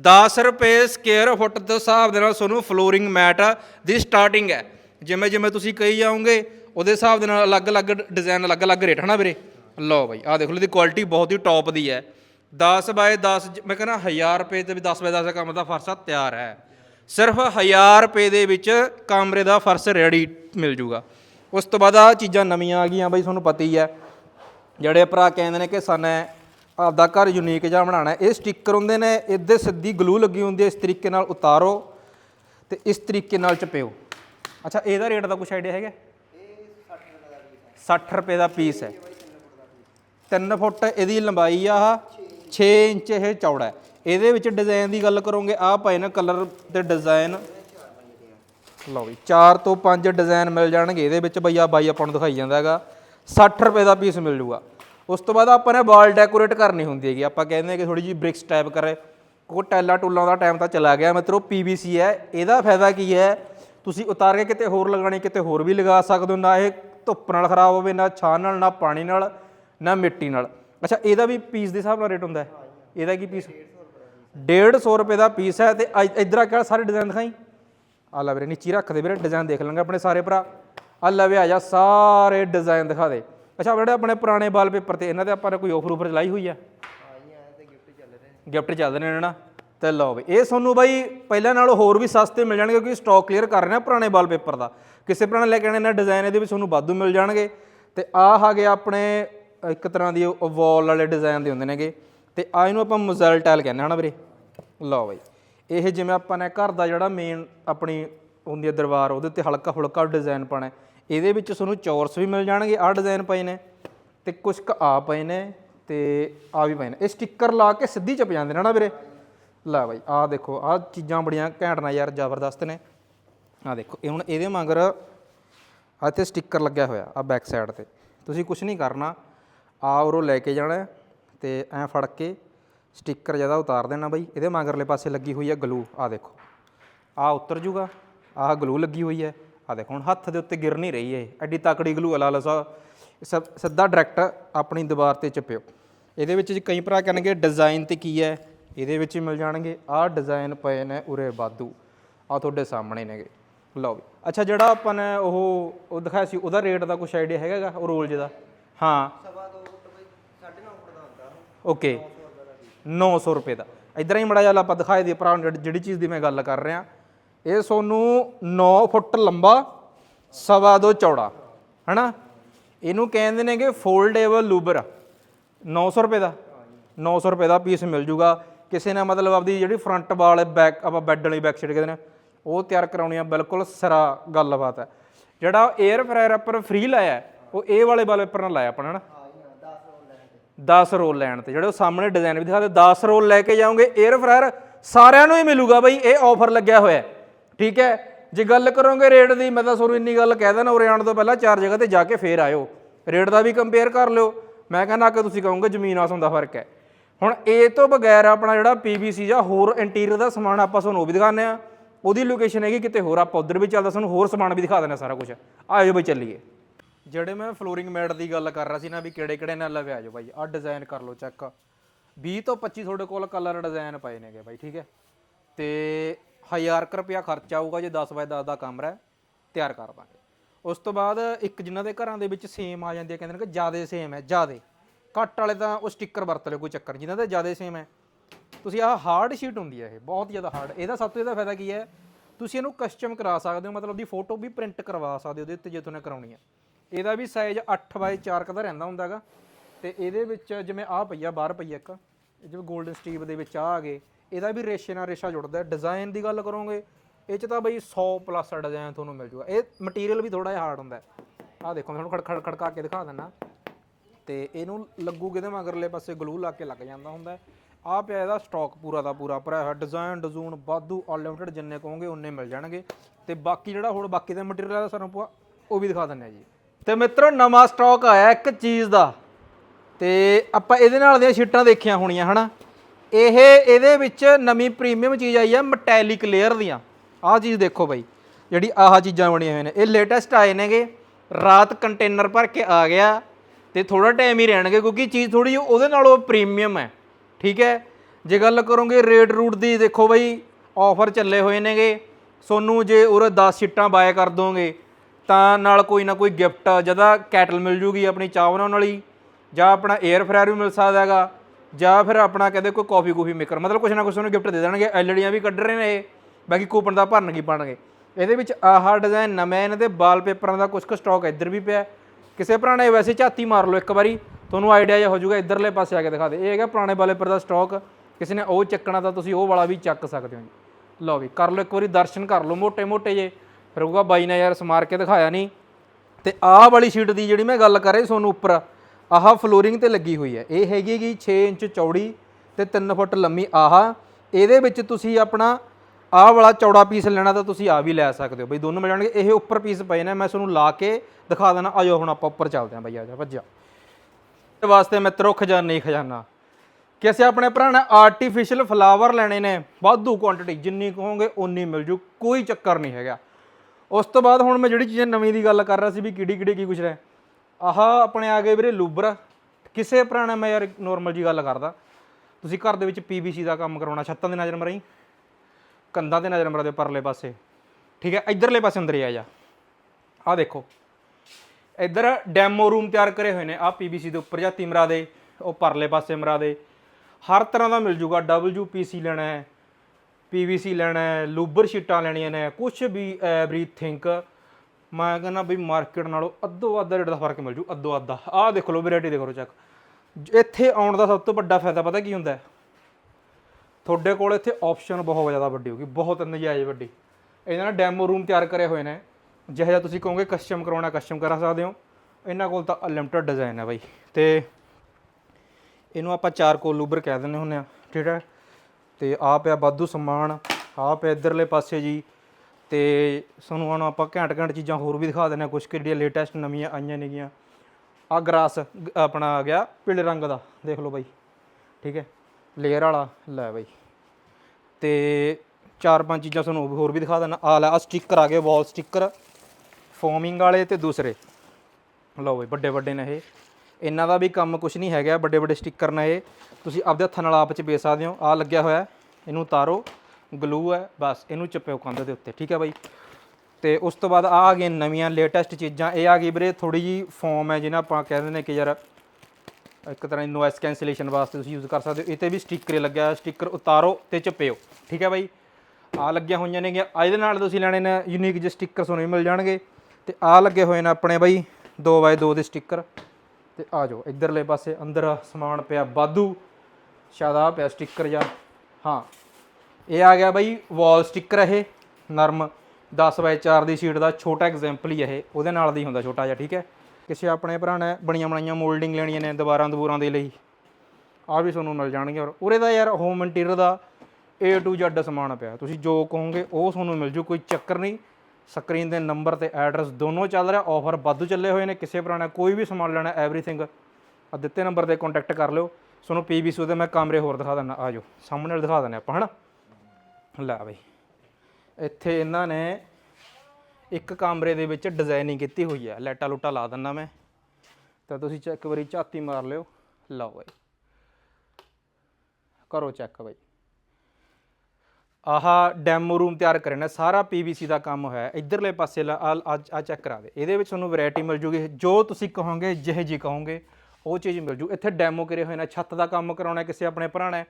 10 ਰੁਪਏ ਸਕੁਅਰ ਫੁੱਟ ਦੇ ਹਿਸਾਬ ਦੇ ਨਾਲ ਤੁਹਾਨੂੰ ਫਲੋਰਿੰਗ ਮੈਟ ਦੀ ਸਟਾਰਟਿੰਗ ਹੈ। ਜਿਵੇਂ ਜਿਵੇਂ ਤੁਸੀਂ ਕਹੀ ਜਾਓਗੇ ਉਹਦੇ ਹਿਸਾਬ ਦੇ ਨਾਲ ਅਲੱਗ-ਅਲੱਗ ਡਿਜ਼ਾਈਨ ਅਲੱਗ-ਅਲੱਗ ਰੇਟ ਹਨਾ ਵੀਰੇ? ਲਓ ਬਾਈ ਆਹ ਦੇਖ ਲਓ ਇਹਦੀ ਕੁਆਲਿਟੀ ਬਹੁਤ ਹੀ ਟੌਪ ਦੀ ਹੈ। 10 ਬਾਏ 10 ਜ- ਮੈਂ ਕਹਿੰਦਾ 1000 ਰੁਪਏ ਤੇ ਵੀ 10 ਬਾਏ 10 ਦਾ ਕੰਮ ਦਾ ਫਰਸ਼ਾ ਤਿਆਰ ਹੈ। ਸਿਰਫ 1000 ਰੁਪਏ ਦੇ ਵਿੱਚ ਕਮਰੇ ਦਾ ਫਰਸ਼ ਰੈਡੀ ਮਿਲ ਜੂਗਾ। ਉਸ ਤੋਂ ਬਾਅਦ ਆ ਚੀਜ਼ਾਂ ਨਵੀਆਂ ਆ ਗਈਆਂ ਬਾਈ, ਤੁਹਾਨੂੰ ਪਤਾ ਹੀ ਹੈ ਜਿਹੜੇ ਭਰਾ ਕਹਿੰਦੇ ਨੇ ਕਿ ਸਾਨੇ ਆਪਦਾ ਘਰ ਯੂਨੀਕ ਜਿਹਾ ਬਣਾਉਣਾ ਇਹ ਸਟicker ਹੁੰਦੇ ਨੇ, ਇਹਦੇ ਸਿੱਧੀ ਗਲੂ ਲੱਗੀ ਹੁੰਦੀ ਹੈ, ਇਸ ਤਰੀਕੇ ਨਾਲ ਉਤਾਰੋ ਤੇ ਇਸ ਤਰੀਕੇ ਨਾਲ ਚਪਿਓ। ਅੱਛਾ, ਇਹਦਾ ਰੇਟ ਦਾ ਕੁਝ ਆਈਡੀਆ ਹੈਗਾ? 60 ਰੁਪਏ ਦਾ ਪੀਸ ਹੈ। 3 ਫੁੱਟ ਇਹਦੀ ਲੰਬਾਈ ਆ ਆਹ 6 ਇੰਚ ਇਹ ਚੌੜਾ ਹੈ। ਇਹਦੇ ਵਿੱਚ ਡਿਜ਼ਾਈਨ ਦੀ ਗੱਲ ਕਰੋਗੇ ਆ ਪਏ ਨੇ ਕਲਰ ਤੇ ਡਿਜ਼ਾਈਨ ਲਓ ਵੀ 4 ਤੋਂ 5 ਡਿਜ਼ਾਈਨ ਮਿਲ ਜਾਣਗੇ, ਇਹਦੇ ਵਿੱਚ ਬਈ ਆ ਬਾਈ ਆਪਾਂ ਨੂੰ ਦਿਖਾਈ ਜਾਂਦਾ ਹੈਗਾ 60 ਰੁਪਏ ਦਾ ਪੀਸ ਮਿਲ ਜੂਗਾ। ਉਸ ਤੋਂ ਬਾਅਦ ਆਪਾਂ ਨੇ ਵਾਲ ਡੈਕੋਰੇਟ ਕਰਨੀ ਹੁੰਦੀ ਹੈਗੀ, ਆਪਾਂ ਕਹਿੰਦੇ ਹਾਂ ਕਿ ਥੋੜੀ ਜਿਹੀ ਬ੍ਰਿਕਸ ਟਾਈਪ ਕਰੇ। ਉਹ ਟੈਲਾ ਟੂਲਾਂ ਦਾ ਟਾਈਮ ਤਾਂ ਚਲਾ ਗਿਆ, ਮਿੱਤਰੋ ਪੀਵੀਸੀ ਹੈ, ਇਹਦਾ ਫਾਇਦਾ ਕੀ ਹੈ? ਤੁਸੀਂ ਉਤਾਰ ਕੇ ਕਿਤੇ ਹੋਰ ਲਗਾਣੀ ਕਿਤੇ ਹੋਰ ਵੀ ਲਗਾ ਸਕਦੇ ਹੋ, ਨਾ ਇਹ ਧੁੱਪ ਨਾਲ ਖਰਾਬ ਹੋਵੇ, ਨਾ ਛਾਂ ਨਾਲ, ਨਾ ਪਾਣੀ ਨਾਲ, ਨਾ ਮਿੱਟੀ ਨਾਲ। ਅੱਛਾ, ਇਹਦਾ ਵੀ ਪੀਸ ਦੇ ਹਿਸਾਬ ਨਾਲ ਰੇਟ ਹੁੰਦਾ ਹੈ? ਇਹਦਾ ਕੀ ਪੀਸ 150 ਰੁਪਏ ਦਾ ਪੀਸ ਹੈ, ਤੇ ਇ- ਇੱਧਰ ਆ ਕੇ ਸਾਰੇ ਡਿਜ਼ਾਈਨ ਦਿਖਾਈ। ਆ ਲੈ ਵੀਰੇ, ਨੀਚੀ ਰੱਖ ਦੇ ਵੀਰੇ ਡਿਜ਼ਾਈਨ ਦੇਖ ਲਾਂਗੇ ਆਪਣੇ ਸਾਰੇ ਭਰਾ। ਆ ਲੈ ਆ ਜਾ, ਸਾਰੇ ਡਿਜ਼ਾਈਨ ਦਿਖਾ ਦੇ। ਅੱਛਾ, ਜਿਹੜੇ ਆਪਣੇ ਪੁਰਾਣੇ ਵਾਲ ਪੇਪਰ ਤੇ, ਇਹਨਾਂ ਤੇ ਆਪਾਂ ਨੇ ਕੋਈ ਆਫਰ ਉਫਰ ਚਲਾਈ ਹੋਈ ਆ? ਗਿਫਟ ਚੱਲਦੇ ਨੇ ਨਾ। ਤੇ ਲਓ ਬਈ ਇਹ ਤੁਹਾਨੂੰ ਬਾਈ ਪਹਿਲਾਂ ਨਾਲੋਂ ਹੋਰ ਵੀ ਸਸਤੇ ਮਿਲ ਜਾਣਗੇ, ਕਿਉਂਕਿ ਸਟਾਕ ਕਲੀਅਰ ਕਰ ਰਹੇ ਆ ਪੁਰਾਣੇ ਵਾਲ ਪੇਪਰ ਦਾ। ਕਿਸੇ ਪੁਰਾਣੇ ਲੈ ਕੇ ਆਣੇ ਨਾ ਡਿਜ਼ਾਈਨ ਇਹਦੇ ਵਿੱਚ ਤੁਹਾਨੂੰ ਵਾਧੂ ਮਿਲ ਜਾਣਗੇ। ਤੇ ਆਹ ਆ ਗਏ ਆਪਣੇ, ਇੱਕ ਤਰ੍ਹਾਂ ਦੀ ਵਾਲ ਵਾਲੇ ਡਿਜ਼ਾਈਨ ਦੇ ਹੁੰਦੇ ਨੇਗੇ। ਤੇ ਆ ਇਹਨੂੰ ਆਪਾਂ ਮੁਜ਼ਲ ਟਾਇਲ ਕਹਿੰਦੇ ਹਨਾ ਵੀਰੇ। ਲਓ ਬਾਈ। ਇਹ ਜਿਵੇਂ ਆਪਾਂ ਨੇ ਘਰ ਦਾ ਜਿਹੜਾ ਮੇਨ ਆਪਣੀ ਹੁੰਦੀ ਹੈ ਦਰਬਾਰ, ਉਹਦੇ ਉੱਤੇ ਹਲਕਾ ਫੁਲਕਾ ਡਿਜ਼ਾਈਨ ਪਾਣਾ ਇਹਦੇ ਵਿੱਚ ਤੁਹਾਨੂੰ ਚੌਰਸ ਵੀ ਮਿਲ ਜਾਣਗੇ, ਆਹ ਡਿਜ਼ਾਈਨ ਪਏ ਨੇ ਤੇ ਕੁਝ ਕ ਆ ਪਏ ਨੇ ਤੇ ਆ ਵੀ ਪਏ ਨੇ। ਇਹ ਸਟicker ਲਾ ਕੇ ਸਿੱਧੀ ਚਪ ਜਾਂਦੇ ਨੇ ਨਾ ਵੀਰੇ? ਲੈ ਬਾਈ, ਆਹ ਦੇਖੋ, ਆਹ ਚੀਜ਼ਾਂ ਬੜੀਆਂ ਘੈਂਟ ਨਾ ਯਾਰ, ਜ਼ਬਰਦਸਤ ਨੇ। ਆਹ ਦੇਖੋ, ਇਹ ਹੁਣ ਇਹਦੇ ਮਗਰ ਆਹ ਇੱਥੇ ਸਟicker ਲੱਗਿਆ ਹੋਇਆ ਆ ਬੈਕ ਸਾਈਡ ਤੇ। ਤੁਸੀਂ ਕੁਝ ਨਹੀਂ ਕਰਨਾ ਆ ਉਰੋਂ ਲੈ ਕੇ ਜਾਣਾ ਹੈ ਤੇ ਐ ਫੜ ਕੇ ਸਟicker ਜ਼ਿਆਦਾ ਉਤਾਰ ਦੇਣਾ ਬਾਈ ਇਹਦੇ ਮਗਰਲੇ ਪਾਸੇ ਲੱਗੀ ਹੋਈ ਹੈ ਗਲੂ ਆ ਦੇਖੋ। ਆ ਉਤਰ ਜੂਗਾ ਆਹ ਗਲੂ ਲੱਗੀ ਹੋਈ ਹੈ। ਆ ਦੇਖੋ ਹੁਣ ਹੱਥ ਦੇ ਉੱਤੇ ਗਿਰ ਨਹੀਂ ਰਹੀ ਇਹ ਐਡੀ ਤਕੜੀ ਗਲੂ ਅਲਾ ਲਸਾ। ਸਿੱਧਾ ਡਾਇਰੈਕਟ ਆਪਣੀ ਦੀਵਾਰ ਤੇ ਚਪਿਓ। ਇਹਦੇ ਵਿੱਚ ਜੀ ਕਈ ਭਰਾ ਕਹਿਣਗੇ ਡਿਜ਼ਾਈਨ ਤੇ ਕੀ ਹੈ ਇਹਦੇ ਵਿੱਚ ਹੀ ਮਿਲ ਜਾਣਗੇ। ਆਹ ਡਿਜ਼ਾਈਨ ਪਏ ਨੇ ਉਰੇ ਬਾਦੂ ਆ ਤੁਹਾਡੇ ਸਾਹਮਣੇ ਨੇਗੇ। ਲਓ ਵੀ ਅੱਛਾ ਜਿਹੜਾ ਆਪਾਂ ਨੇ ਉਹ ਉਹ ਦਿਖਾਇਆ ਸੀ ਉਹਦਾ ਰੇਟ ਦਾ ਕੁਝ ਆਈਡੀਆ ਹੈਗਾਗਾ ਉਹ ਰੋਲ ਜਿਹਦਾ? ਹਾਂ। ਸਵਾ ਦੋ ਫੁੱਟ ਬਈ 9.5 ਫੁੱਟ ਦਾ ਹੁੰਦਾ ਓਕੇ 900 ਰੁਪਏ ਦਾ। ਇਧਰ ਹੀ ਮੜਾ ਜਿਹਾ ਆਪਾਂ ਦਿਖਾਈ ਦੇ ਭਰਾ ਜਿਹੜੀ- ਚੀਜ਼ ਦੀ ਮੈਂ ਗੱਲ ਕਰ ਰਿਹਾ। ਇਹ ਸੋਨੂੰ 9 ਫੁੱਟ ਲੰਬਾ, ਸਵਾ ਦੋ ਚੌੜਾ, ਹਨਾ? ਇਹਨੂੰ ਕਹਿੰਦੇ ਨੇਗੇ ਫੋਲਡੇਬਲ ਲੂਬਰ। 900 ਰੁਪਏ ਦਾ। 900 ਰੁਪਏ ਦਾ ਪੀਸ ਮਿਲ ਜੂਗਾ। ਕਿਸੇ ਨੇ ਮਤਲਬ ਆਪਦੀ ਜਿਹੜੀ ਫਰੰਟ ਵਾਲ ਬੈਕ ਆਪਾਂ ਬੈੱਡ ਵਾਲੀ ਬੈਕ ਸਾਈਡ ਕਹਿੰਦੇ ਨੇ, ਉਹ ਤਿਆਰ ਕਰਾਉਣੀ ਆ, ਬਿਲਕੁਲ ਸਰਾ ਗੱਲਬਾਤ ਹੈ। ਜਿਹੜਾ 에ਅਰ ਫਰਾਇਰ ਆਪਾਂ ਫ੍ਰੀ ਲਾਇਆ, ਉਹ ਇਹ ਵਾਲੇ ਵਾਲ ਪੇਪਰ ਨਾਲ ਲਾਇਆ ਆਪਣਾ ਹਨਾ? ਹਾਂ 10 ਰੋਲ ਲੈਣ ਤੇ। ਜਿਹੜੇ ਉਹ ਸਾਹਮਣੇ ਡਿਜ਼ਾਈਨ ਵੀ ਦਿਖਾਦੇ 10 ਰੋਲ ਲੈ ਕੇ ਜਾਓਗੇ 에ਅਰ ਫਰਾਇਰ ਸਾਰਿਆਂ ਨੂੰ ਹੀ ਮਿਲੂਗਾ ਬਈ, ਇਹ ਆਫਰ ਲੱਗਿਆ ਹੋਇਆ ਠੀਕ ਹੈ? ਜੇ ਗੱਲ ਕਰੋਗੇ ਰੇਟ ਦੀ, ਮੈਂ ਤਾਂ ਤੁਹਾਨੂੰ ਇੰਨੀ ਗੱਲ ਕਹਿ ਦੇਣਾ ਉਰੇ ਆਉਣ ਤੋਂ ਪਹਿਲਾਂ ਚਾਰ ਜਗ੍ਹਾ ਤੇ ਜਾ ਕੇ ਫੇਰ ਆਇਓ। ਰੇਟ ਦਾ ਵੀ ਕੰਪੇਅਰ ਕਰ ਲਿਓ। ਮੈਂ ਕਹਿੰਦਾ ਕਿ ਤੁਸੀਂ ਕਹੋਗੇ ਜ਼ਮੀਨ ਆਸਮਾਨ ਦਾ ਫ਼ਰਕ ਹੈ। ਹੁਣ ਇਹ ਤੋਂ ਬਗੈਰ ਆਪਣਾ ਜਿਹੜਾ ਪੀਵੀਸੀ ਜਾਂ ਹੋਰ ਇੰਟੀਰੀਅਰ ਦਾ ਸਮਾਨ ਆਪਾਂ ਤੁਹਾਨੂੰ ਉਹ ਵੀ ਦਿਖਾਉਂਦੇ ਆ ਉਹਦੀ ਲੋਕੇਸ਼ਨ ਹੈਗੀ ਕਿਤੇ ਹੋਰ, ਆਪਾਂ ਉਧਰ ਵੀ ਚੱਲਦਾ ਸਾਨੂੰ ਹੋਰ ਸਮਾਨ ਵੀ ਦਿਖਾ ਦਿੰਦੇ ਹਾਂ ਸਾਰਾ ਕੁਝ ਆਇਓ ਬਈ ਚੱਲੀਏ। ਜਿਹੜੇ ਮੈਂ ਫਲੋਰਿੰਗ ਮੈਟ ਦੀ ਗੱਲ ਕਰ ਰਿਹਾ ਸੀ ਨਾ ਵੀ ਕਿਹੜੇ ਕਿਹੜੇ ਨਾਲ ਲਵੇ ਜਾਓ ਬਾਈ ਆਹ ਡਿਜ਼ਾਈਨ ਕਰ ਲਓ ਚੈੱਕ 20 ਤੋਂ 25 ਤੁਹਾਡੇ ਕੋਲ ਕਲਰ ਡਿਜ਼ਾਈਨ ਪਏ ਨੇਗੇ ਬਾਈ ਠੀਕ ਹੈ? ਤੇ 1000 ਕੁ ਰੁਪਿਆ ਖਰਚਾ ਆਊਗਾ ਜੇ 10 ਬਾਏ 10 ਦਾ ਕਮਰਾ ਹੈ, ਤਿਆਰ ਕਰ ਦਾਂਗੇ। ਉਸ ਤੋਂ ਬਾਅਦ ਇੱਕ ਜਿਨ੍ਹਾਂ ਦੇ ਘਰਾਂ ਦੇ ਵਿੱਚ ਸੇਮ ਆ ਜਾਂਦੀ ਹੈ ਕਹਿੰਦੇ ਨੇ ਕਿ ਜਿਆਦੇ ਸੇਮ ਹੈ ਜਿਆਦੇ। ਘੱਟ ਵਾਲੇ ਤਾਂ ਉਹ ਸਟicker ਵਰਤ ਲਿਓ ਕੋਈ ਚੱਕਰ ਨੀ। ਜਿਨ੍ਹਾਂ ਦੇ ਜਿਆਦੇ ਸੇਮ ਹੈ। ਤੁਸੀਂ ਆਹ ਹਾਰਡ ਸ਼ੀਟ ਹੁੰਦੀ ਹੈ ਇਹ ਬਹੁਤ ਜ਼ਿਆਦਾ ਹਾਰਡ ਇਹਦਾ ਸਭ ਤੋਂ ਜ਼ਿਆਦਾ ਫਾਇਦਾ ਕੀ ਹੈ? ਤੁਸੀਂ ਇਹਨੂੰ ਕਸਟਮ ਕਰਾ ਸਕਦੇ ਹੋ ਮਤਲਬ ਦੀ ਫੋਟੋ ਵੀ ਪ੍ਰਿੰਟ ਕਰਵਾ ਸਕਦੇ ਹੋ ਉਹਦੇ ਉੱਤੇ ਜੇ ਤੁਹਾਨੂੰ ਕਰਾਉਣੀ ਹੈ। ਇਹਦਾ ਵੀ ਸਾਈਜ਼ 8 ਬਾਈ 4 ਕਦਾ ਰਹਿੰਦਾ ਹੁੰਦਾਗਾ। ਤੇ ਇਹਦੇ ਵਿੱਚ ਜਿਵੇਂ ਆਹ ਪਈਆ ਬਾਹਰ ਪਈ ਇੱਕ ਜਿਵੇਂ 골ਡਨ ਸਟੀਵ ਦੇ ਵਿੱਚ ਆ ਆ ਗਏ, ਇਹਦਾ ਵੀ ਰੇਸ਼ੇ ਨਾਲ ਰੇਸ਼ਾ ਜੁੜਦਾ ਡਿਜ਼ਾਈਨ ਦੀ ਗੱਲ ਕਰੋਗੇ, ਇਹ ਚ ਤਾਂ ਬਈ 100 ਪਲੱਸ ਡਿਜ਼ਾਈਨ ਤੁਹਾਨੂੰ ਮਿਲ ਜੂਗਾ। ਇਹ ਮਟੀਰੀਅਲ ਵੀ ਥੋੜਾ ਜਿਹਾ ਹਾਰਡ ਹੁੰਦਾ ਆਹ ਦੇਖੋ, ਮੈਂ ਤੁਹਾਨੂੰ ਖੜ ਖੜ ਖੜਕਾ ਕੇ ਦਿਖਾ ਦਿੰਦਾ। ਤੇ ਇਹਨੂੰ ਲੱਗੂਗੇ ਤੇ ਮਗਰਲੇ ਪਾਸੇ ਗਲੂ ਲਾ ਕੇ ਲੱਗ ਜਾਂਦਾ ਹੁੰਦਾ ਆ ਪਿਆ ਇਹਦਾ ਸਟਾਕ ਪੂਰਾ ਦਾ ਪੂਰਾ ਭਰਿਆ ਹੋਇਆ ਡਿਜ਼ਾਈਨ ਡਿਜ਼ੂਨ ਵਾਧੂ ਅਨਲਿਮਿਟਡ ਜਿੰਨੇ ਕਹੋਗੇ, ਉਨੇ ਮਿਲ ਜਾਣਗੇ। ਤੇ ਬਾਕੀ ਜਿਹੜਾ ਹੁਣ ਬਾਕੀ ਦਾ ਮਟੀਰੀਅਲ ਦਾ ਸਾਨੂੰ ਪੂਆ ਉਹ ਵੀ ਦਿਖਾ ਦਿੰਦੇ ਆ ਜੀ। ਤੇ ਮਿੱਤਰੋ, ਨਵਾਂ ਸਟਾਕ ਆਇਆ ਇੱਕ ਚੀਜ਼ ਦਾ। ਤੇ ਆਪਾਂ ਇਹਦੇ ਨਾਲ ਦੀਆਂ ਸ਼ੀਟਾਂ ਦੇਖੀਆਂ ਹੋਣੀਆਂ, ਹਨਾ? ਇਹ, ਇਹਦੇ ਵਿੱਚ ਨਵੀਂ ਪ੍ਰੀਮੀਅਮ ਚੀਜ਼ ਆਈ ਆ ਮੈਟੈਲਿਕ ਲੇਅਰ ਦੀਆਂ। ਆਹ ਚੀਜ਼ ਦੇਖੋ ਬਾਈ, ਜਿਹੜੀ ਆਹ ਚੀਜ਼ਾਂ ਬਣੀਆਂ ਹੋਈਆਂ ਨੇ। ਇਹ ਲੇਟੈਸਟ ਆਏ ਨੇਗੇ। ਰਾਤ ਕੰਟੇਨਰ ਭਰ ਕੇ ਆ ਗਿਆ ਤੇ ਥੋੜਾ ਟਾਈਮ ਹੀ ਰਹਿਣਗੇ, ਕਿਉਂਕਿ ਚੀਜ਼ ਥੋੜੀ ਉਹਦੇ ਨਾਲੋਂ ਪ੍ਰੀਮੀਅਮ ਹੈ। ਠੀਕ ਹੈ? ਜੇ ਗੱਲ ਕਰੋਗੇ ਰੇਟ ਰੂਟ ਦੀ, ਦੇਖੋ ਬਾਈ ਆਫਰ ਚੱਲੇ ਹੋਏ ਨੇਗੇ। ਸੋਨੂੰ ਜੇ ਉਰੇ 10 ਸ਼ੀਟਾਂ ਬਾਏ ਕਰ ਦੋਗੇ ਤਾਂ ਨਾਲ ਕੋਈ ਨਾ ਕੋਈ ਗਿਫਟ ਜਦਾ ਕੈਟਲ ਮਿਲ ਜੂਗੀ ਆਪਣੀ ਚਾਹ ਬਣਾਉਣ ਵਾਲੀ, ਜਾਂ ਆਪਣਾ 에ਅਰ ਫਰਾਇਰ ਵੀ ਮਿਲ ਸਕਦਾ ਹੈਗਾ, ਜਾਂ ਫਿਰ ਆਪਣਾ ਕਹਿੰਦੇ ਕੋਈ ਕਾਫੀ ਕੂਫੀ ਮੇਕਰ ਮਤਲਬ ਕੁਛ ਨਾ ਕੁਛ ਉਹਨੂੰ ਗਿਫਟ ਦੇ ਦੇਣਗੇ, ਐਲਡੀਆਂ ਵੀ ਕੱਢ ਰਹੇ ਨੇ ਇਹ, ਬਾਕੀ ਕੂਪਨ ਦਾ ਭਰਨ ਕੀ ਪਾਣਗੇ। ਇਹਦੇ ਵਿੱਚ ਆਹ ਡਿਜ਼ਾਈਨ ਨਵੇਂ ਇਹਨਾਂ ਦੇ ਵਾਲਪੇਪਰਾਂ ਦਾ ਕੁਝ ਕੁ ਸਟਾਕ ਇੱਧਰ ਵੀ ਪਿਆ ਕਿਸੇ ਪੁਰਾਣੇ ਵੈਸੇ ਝਾਤੀ ਮਾਰ ਲਓ ਇੱਕ ਵਾਰੀ, ਤੁਹਾਨੂੰ ਆਈਡੀਆ ਜਿਹਾ ਹੋ ਜਾਊਗਾ, ਇੱਧਰਲੇ ਪਾਸੇ ਆ ਕੇ ਦਿਖਾ ਦੇ। ਇਹ ਹੈਗਾ ਪੁਰਾਣੇ ਵਾਲਪੇਪਰ ਦਾ ਸਟਾਕ ਕਿਸੇ ਨੇ ਉਹ ਚੱਕਣਾ ਤਾਂ ਤੁਸੀਂ ਉਹ ਵਾਲਾ ਵੀ ਚੱਕ ਸਕਦੇ ਹੋ ਜੀ। ਲਓ ਵੀ, ਕਰ ਲਓ ਇੱਕ ਵਾਰੀ ਦਰਸ਼ਨ ਕਰ ਲਓ ਮੋٹے ਮੋٹے ਜੇ। ਫਿਰ ਉਹਗਾ ਬਾਈ ਨੇ ਯਾਰ ਸਮਾਰ ਕੇ ਦਿਖਾਇਆ ਨਹੀਂ। ਤੇ ਆਹ ਵਾਲੀ ਸ਼ੀਟ ਦੀ ਜਿਹੜੀ ਮੈਂ ਗੱਲ ਕਰ ਰਿਹਾ ਤੁਹਾਨੂੰ ਉੱਪਰ, ਆਹ ਫਲੋਰਿੰਗ ਤੇ ਲੱਗੀ ਹੋਈ ਹੈ। ਇਹ ਹੈਗੀ ਕਿ 6 ਇੰਚ ਚੌੜੀ ਤੇ 3 ਫੁੱਟ ਲੰਮੀ ਆਹ। ਇਹਦੇ ਵਿੱਚ ਤੁਸੀਂ ਆਪਣਾ ਆਹ ਵਾਲਾ ਚੌੜਾ ਪੀਸ ਲੈਣਾ ਤਾਂ ਤੁਸੀਂ ਆ ਵੀ ਲੈ ਸਕਦੇ ਹੋ। ਬਈ ਦੋਨੋਂ ਮਿਲ ਜਾਣਗੇ। ਇਹ ਉੱਪਰ ਪੀਸ ਪਏ ਨੇ, ਮੈਂ ਤੁਹਾਨੂੰ ਲਾ ਕੇ ਦਿਖਾ ਦੇਣਾ। ਆਜੋ ਹੁਣ ਆਪਾਂ ਉੱਪਰ ਚੱਲਦੇ ਹਾਂ ਬਈ, ਆਜਾ ਭੱਜਾ ਤੇ ਵਾਸਤੇ ਮਿੱਤਰੋ ਖਜ਼ਾਨੇ ਹੀ ਖਜ਼ਾਨਾ। ਕਿ ਅਸੀਂ ਆਪਣੇ ਭਰਾ ਨੇ ਆਰਟੀਫੀਸ਼ੀਅਲ ਫਲਾਵਰ ਲੈਣੇ ਨੇ, ਵਾਧੂ ਕੁਆਂਟੀਟੀ ਜਿੰਨੀ ਕਹੋਗੇ ਉਨੀ ਮਿਲ ਜੂ। ਕੋਈ ਚੱਕਰ ਨਹੀਂ ਹੈਗਾ। ਉਸ ਤੋਂ ਬਾਅਦ ਹੁਣ ਮੈਂ ਜਿਹੜੀ ਚੀਜ਼ਾਂ ਨਵੀਂ ਦੀ ਗੱਲ ਕਰ ਰਿਹਾ ਸੀ ਵੀ ਕਿਹੜੀ ਕਿਹੜੀ ਕੀ ਕੁਛ ਰਿਹਾ। ਆਹ ਆਪਣੇ ਆ ਗਏ ਵੀਰੇ ਲੂਬਰ। ਕਿਸੇ ਭਰਾ ਨੇ ਮੈਂ ਯਾਰ ਨੋਰਮਲ ਜੀ ਗੱਲ ਕਰਦਾ। ਤੁਸੀਂ ਘਰ ਦੇ ਵਿੱਚ ਪੀਵੀਸੀ ਦਾ ਕੰਮ ਕਰਾਉਣਾ, ਛੱਤਾਂ ਦੇ ਨਜ਼ਰ ਮਰਾਈ, ਕੰਧਾਂ ਤੇ ਨਜ਼ਰ ਮਰਾ ਦੇ ਪਰਲੇ ਪਾਸੇ। ਠੀਕ ਹੈ, ਇਧਰਲੇ ਪਾਸੇ ਅੰਦਰ ਹੀ ਆ ਜਾ। ਆਹ ਦੇਖੋ। ਇੱਧਰ ਡੈਮੋ ਰੂਮ ਤਿਆਰ ਕਰੇ ਹੋਏ ਨੇ, ਆਹ ਪੀਵੀਸੀ ਦੇ ਉੱਪਰ ਜਾਤੀ ਮਰਾ ਦੇ ਉਹ ਪਰਲੇ ਪਾਸੇ ਮਰਾ ਦੇ ਹਰ ਤਰ੍ਹਾਂ ਦਾ ਮਿਲ ਜੂਗਾ ਡਬਲਯੂਪੀਸੀ ਲੈਣਾ ਹੈ। ਪੀਵੀਸੀ ਲੈਣਾ ਹੈ, ਲੂਬਰ ਸ਼ੀਟਾਂ ਲੈਣੀਆਂ ਨੇ ਕੁਝ ਵੀ ਐਵਰੀਥਿੰਕ ਮੈਂ ਕਹਿੰਦਾ ਬਈ ਮਾਰਕੀਟ ਨਾਲੋਂ ਅੱਧੋ ਅੱਧਾ ਰੇਟ ਦਾ ਫ਼ਰਕ ਮਿਲ ਜੂ, ਅੱਧੋ ਅੱਧਾ ਆਹ ਦੇਖ ਲਓ ਵੈਰਾਈਟੀ ਲਓ ਚੈੱਕ ਇੱਥੇ ਆਉਣ ਦਾ ਸਭ ਤੋਂ ਵੱਡਾ ਫਾਇਦਾ ਪਤਾ ਕੀ ਹੁੰਦਾ ਤੁਹਾਡੇ ਕੋਲ ਇੱਥੇ ਆਪਸ਼ਨ ਬਹੁਤ ਜ਼ਿਆਦਾ ਵੱਡੀ ਹੋਗੀ ਬਹੁਤ ਨਜਾਇਜ਼ ਵੱਡੀ। ਇਹਨਾਂ ਨੇ ਡੈਮੋ ਰੂਮ ਤਿਆਰ ਕਰੇ ਹੋਏ ਨੇ। ਜਿਹੋ ਜਿਹਾ ਤੁਸੀਂ ਕਹੋਗੇ ਕਸਟਮ ਕਰਾਉਣਾ ਕਸਟਮ ਕਰਾ ਸਕਦੇ ਹੋ। ਇਹਨਾਂ ਕੋਲ ਤਾਂ ਅਨਲਿਮਟਿਡ ਡਿਜ਼ਾਈਨ ਹੈ ਬਾਈ। ਤੇ ਇਹਨੂੰ ਆਪਾਂ ਚਾਰ ਕੋਲ ਲੂਬਰ ਕਹਿ ਦਿੰਦੇ ਹੁੰਦੇ ਆ ਠੀਕ ਹੈ? ਤੇ ਆ ਪਿਆ ਵਾਧੂ ਸਮਾਨ ਆ ਪਿਆ ਇਧਰਲੇ ਪਾਸੇ ਜੀ। ਤੇ ਤੁਹਾਨੂੰ ਹੁਣ ਆਪਾਂ ਘੈਂਟ ਘੈਂਟ ਚੀਜ਼ਾਂ ਹੋਰ ਵੀ ਦਿਖਾ ਦਿੰਦੇ ਆ ਕੁਝ ਕਿ ਜਿਹੜੀਆਂ ਲੇਟੈਸਟ ਨਵੀਆਂ ਆਈਆਂ ਨੇਗੀਆਂ। ਆ ਗਰਾਸ ਗ- ਆਪਣਾ ਆ ਗਿਆ ਪੀਲੇ ਰੰਗ ਦਾ। ਦੇਖ ਲਓ ਬਾਈ। ਠੀਕ ਹੈ। ਲੇਅਰ ਵਾਲਾ, ਲੈ ਬਾਈ। ਤੇ ਚਾਰ ਪੰਜ ਚੀਜ਼ਾਂ ਤੁਹਾਨੂੰ ਹੋਰ ਵੀ ਦਿਖਾ ਦਿੰਦਾ। ਆ ਲੈ ਆ ਸਟicker ਆ ਗਏ ਵਾਲ ਸਟicker ਫੋਮਿੰਗ ਵਾਲੇ ਤੇ ਦੂਸਰੇ। ਲਓ ਬਈ ਵੱਡੇ ਵੱਡੇ ਨੇ ਇਹ। ਇਹਨਾਂ ਦਾ ਵੀ ਕੰਮ ਕੁਝ ਨਹੀਂ ਹੈਗਾ, ਵੱਡੇ ਵੱਡੇ ਸਟicker ਨੇ ਇਹ। ਤੁਸੀਂ ਆਪਦੇ ਹੱਥਾਂ ਨਾਲ ਆਪ ਚ ਵੇਚ ਸਕਦੇ ਹੋ। ਆ ਲੱਗਿਆ ਹੋਇਆ ਇਹਨੂੰ ਉਤਾਰੋ। ਗਲੂ ਹੈ। ਬਸ, ਇਹਨੂੰ ਚਪਿਓ ਕੰਧ ਦੇ ਉੱਤੇ। ਠੀਕ ਹੈ ਬਾਈ। ਤੇ ਉਸ ਤੋਂ ਬਾਅਦ ਆ ਆ ਗਏ ਨਵੀਆਂ ਲੇਟੈਸਟ ਚੀਜ਼ਾਂ। ਇਹ ਆ ਗਈ ਵੀਰੇ ਥੋੜੀ ਜੀ ਫੋਮ ਹੈ ਜਿਹਨਾਂ ਆਪਾਂ ਕਹਿੰਦੇ ਨੇ ਕਿ ਯਾਰ ਇੱਕ ਤਰ੍ਹਾਂ ਦੀ ਨੋਇਸ ਕੈਂਸਲੇਸ਼ਨ ਵਾਸਤੇ ਤੁਸੀਂ ਯੂਜ਼ ਕਰ ਸਕਦੇ ਹੋ। ਇਹ ਤੇ ਵੀ ਸਟicker ਲੱਗਿਆ ਹੋਇਆ। ਸਟicker ਉਤਾਰੋ ਤੇ ਚਪਿਓ। ਠੀਕ ਹੈ ਬਾਈ। ਆ ਲੱਗੀਆਂ ਹੋਈਆਂ ਨੇਗੀਆਂ। ਇਹਦੇ ਨਾਲ ਤੁਸੀਂ ਲੈਣੇ ਨੇ ਯੂਨੀਕ ਜਿਹੇ ਸਟicker ਤੁਹਾਨੂੰ ਮਿਲ ਜਾਣਗੇ। ਤੇ ਆ ਲੱਗੇ ਹੋਏ ਨੇ ਆਪਣੇ ਬਾਈ 2x2 ਦੇ ਸਟicker। ਤੇ ਆ ਜਾਓ, ਇਧਰਲੇ ਪਾਸੇ ਅੰਦਰ ਸਮਾਨ ਪਿਆ ਬਾਦੂ। ਸ਼ਾਇਦ ਆ ਪਿਆ ਸਟicker ਜਾਂ ਹਾਂ। ਇਹ ਆ ਗਿਆ ਬਾਈ ਵਾਲ ਸਟicker ਇਹ, ਨਰਮ। 10 ਬਾਈ 4 ਦੀ ਸ਼ੀਟ ਦਾ ਛੋਟਾ ਐਗਜ਼ਾਮਪਲ ਹੀ ਇਹ, ਉਹਦੇ ਨਾਲ ਦੀ ਹੁੰਦਾ ਛੋਟਾ ਜਿਹਾ, ਠੀਕ ਹੈ? ਕਿਸੇ ਆਪਣੇ ਭਰਾ ਨੇ ਬਣੀਆਂ ਬਣਾਈਆਂ ਮੋਲਡਿੰਗ ਲੈਣੀਆਂ ਨੇ ਦੀਵਾਰਾਂ ਦਬੂਰਾਂ ਦੇ ਲਈ। ਆ ਵੀ ਤੁਹਾਨੂੰ ਮਿਲ ਜਾਣਗੇ ਔਰ ਉਰੇ ਦਾ ਯਾਰ ਹੋਮ ਇੰਟੀਰੀਅਰ ਦਾ A to Z ਸਮਾਨ ਪਿਆ। ਤੁਸੀਂ ਜੋ ਕਹੋਗੇ, ਉਹ ਤੁਹਾਨੂੰ ਮਿਲ ਜੂ, ਕੋਈ ਚੱਕਰ ਨਹੀਂ। ਸਕਰੀਨ ਦੇ ਨੰਬਰ ਤੇ ਐਡਰੈਸ ਦੋਨੋਂ ਚੱਲ ਰਿਹਾ ਆਫਰ ਵਾਧੂ ਚੱਲੇ ਹੋਏ ਨੇ, ਕਿਸੇ ਪੁਰਾਣਾ ਕੋਈ ਵੀ ਸਮਾਨ ਲੈਣਾ ਐਵਰੀਥਿੰਗ ਆ ਦਿੱਤੇ ਨੰਬਰ ਤੇ ਕੰਟੈਕਟ ਕਰ ਲਿਓ। ਤੁਹਾਨੂੰ ਪੀਵੀਸੀ ਦੇ ਮੈਂ ਕਮਰੇ ਹੋਰ ਦਿਖਾ ਦਿੰਦਾ, ਆ ਜਾਓ, ਸਾਹਮਣੇ ਵਾਲੇ ਦਿਖਾ ਦਿੰਦੇ ਆਪਾਂ, ਹਨਾ? ਲੈ ਬਈ, ਇੱਥੇ ਇਹਨਾਂ ਨੇ ਇੱਕ ਕਮਰੇ ਦੇ ਵਿੱਚ ਡਿਜ਼ਾਈਨਿੰਗ ਕੀਤੀ ਹੋਈ ਹੈ ਲੈਟਾ ਲੁੱਟਾ ਲਾ ਦਿੰਦਾ ਮੈਂ। ਤਾਂ ਤੁਸੀਂ ਇੱਕ ਵਾਰੀ ਝਾਤੀ ਮਾਰ ਲਿਓ। ਲਓ ਬਾਈ। ਕਰੋ ਚੈੱਕ ਬਾਈ। ਆਹ ਡੈਮੋ ਰੂਮ ਤਿਆਰ ਕਰੇ ਨੇ, ਸਾਰਾ ਪੀਵੀਸੀ ਦਾ ਕੰਮ ਹੋਇਆ ਹੈ। ਇੱਧਰਲੇ ਪਾਸੇ ਲਾ- ਆ ਚੈੱਕ ਕਰਾ ਦੇ। ਇਹਦੇ ਵਿੱਚ ਤੁਹਾਨੂੰ ਵੈਰਾਈਟੀ ਮਿਲ ਜੂਗੀ, ਜੋ ਤੁਸੀਂ ਕਹੋਗੇ, ਜਿਹੇ ਜੀ ਕਹੋਗੇ, ਉਹ ਚੀਜ਼ ਮਿਲ ਜੂ। ਇੱਥੇ ਡੈਮੋ ਕਰੇ ਹੋਏ ਨੇ, ਛੱਤ ਦਾ ਕੰਮ ਕਰਾਉਣਾ ਕਿਸੇ ਆਪਣੇ ਭਰਾਣਾ ਹੈ।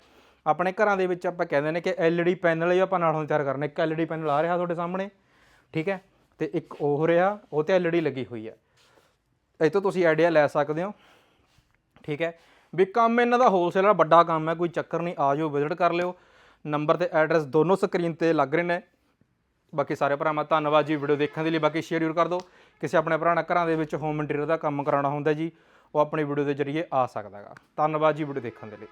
ਆਪਣੇ ਘਰਾਂ ਦੇ ਵਿੱਚ ਆਪਾਂ ਕਹਿੰਦੇ ਨੇ ਕਿ ਐਲਈਡੀ ਪੈਨਲ ਹੀ ਆਪਾਂ ਨਾਲ ਹੁਣ ਤਿਆਰ ਕਰਨੇ। ਇੱਕ ਐਲਈਡੀ ਪੈਨਲ ਆ ਰਿਹਾ ਤੁਹਾਡੇ ਸਾਹਮਣੇ, ਠੀਕ ਹੈ? ਤੇ ਇੱਕ ਉਹ ਰਿਹਾ, ਉਹ ਤੇ ਐਲਈਡੀ ਲੱਗੀ ਹੋਈ ਹੈ। ਇਹ ਤੋਂ ਤੁਸੀਂ ਆਈਡੀਆ ਲੈ ਸਕਦੇ ਹੋ, ਠੀਕ ਹੈ? ਵੀ ਕੰਮ ਇਹਨਾਂ ਦਾ ਹੋਲਸੇਲ ਦਾ ਵੱਡਾ ਕੰਮ ਹੈ, ਕੋਈ ਚੱਕਰ ਨਹੀਂ, ਆ ਜਾਓ ਵਿਜ਼ਿਟ ਕਰ ਲਿਓ। ਨੰਬਰ ਤੇ ਐਡਰੈਸ ਦੋਨੋਂ ਸਕਰੀਨ ਤੇ ਲੱਗ ਰਹੇ ਨੇ। ਬਾਕੀ ਸਾਰੇ ਭਰਾਵਾਂ, ਧੰਨਵਾਦ ਜੀ ਵੀਡੀਓ ਦੇਖਣ ਦੇ ਲਈ। ਬਾਕੀ ਸ਼ੇਅਰ ਜ਼ਰੂਰ ਕਰ ਦਿਓ। ਕਿਸੇ ਆਪਣੇ ਭਰਾ ਨਾਲ ਘਰਾਂ ਦੇ ਵਿੱਚ ਹੋਮ ਇੰਟੀਰੀਅਰ ਦਾ ਕੰਮ ਕਰਾਉਣਾ ਹੁੰਦਾ ਜੀ, ਉਹ ਆਪਣੀ ਵੀਡੀਓ ਦੇ ਜ਼ਰੀਏ ਆ ਸਕਦਾ ਹੈਗਾ। ਧੰਨਵਾਦ ਜੀ ਵੀਡੀਓ ਦੇਖਣ ਦੇ ਲਈ।